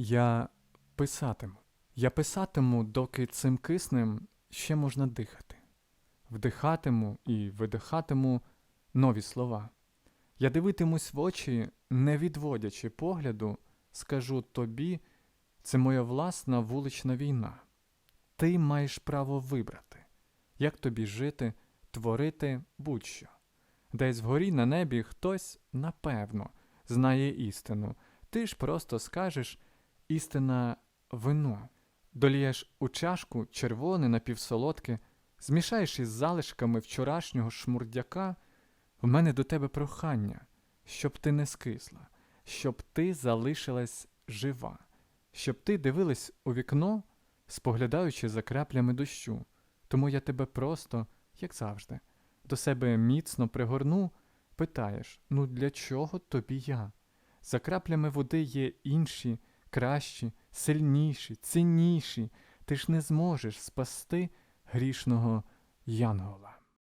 Я писатиму. Я писатиму, доки цим киснем ще можна дихати. Вдихатиму і видихатиму нові слова. Я дивитимусь в очі, не відводячи погляду, скажу тобі, це моя власна вулична війна. Ти маєш право вибрати, як тобі жити, творити будь-що. Десь вгорі на небі хтось, напевно, знає істину. Ти ж просто скажеш істина вино. Долієш у чашку червоне напівсолодке, змішаєш із залишками вчорашнього шмурдяка. В мене до тебе прохання, щоб ти не скисла, щоб ти залишилась жива, щоб ти дивилась у вікно, споглядаючи за краплями дощу. Тому я тебе просто, як завжди, до себе міцно пригорну, питаєш: ну для чого тобі я? За краплями води є інші, кращі, сильніші, цінніші. Ти ж не зможеш спасти грішного Янгола.